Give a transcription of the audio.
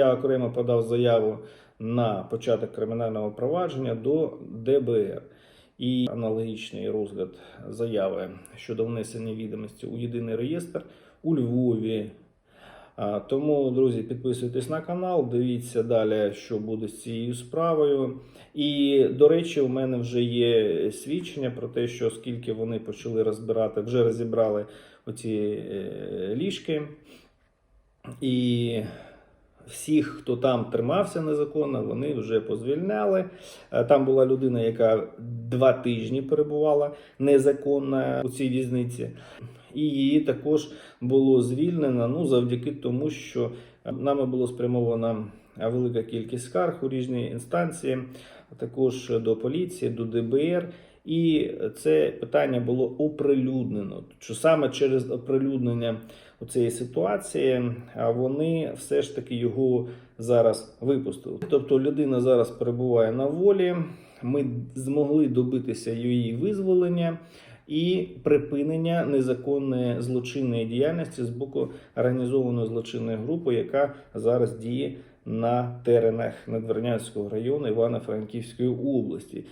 Я окремо подав заяву на початок кримінального провадження до ДБР. І аналогічний розгляд заяви щодо внесення відомості у єдиний реєстр у Львові. Тому, друзі, підписуйтесь на канал, дивіться далі, що буде з цією справою. І, до речі, у мене вже є свідчення про те, що оскільки вони почали розбирати, вже розібрали оці е, ліжки. І всіх, хто там тримався незаконно, вони вже позвільняли. Е, Там була людина, яка два тижні перебувала незаконно у цій в'язниці. І її також було звільнено ну, завдяки тому, що нами було спрямовано велика кількість скарг у різні інстанції, а також до поліції, до ДБР. І це питання було оприлюднено. Що саме через оприлюднення цієї ситуації вони все ж таки його зараз випустили. Тобто людина зараз перебуває на волі. Ми змогли добитися її визволення і припинення незаконної злочинної діяльності з боку організованої злочинної групи, яка зараз діє на теренах Надвірнянського району Івано-Франківської області.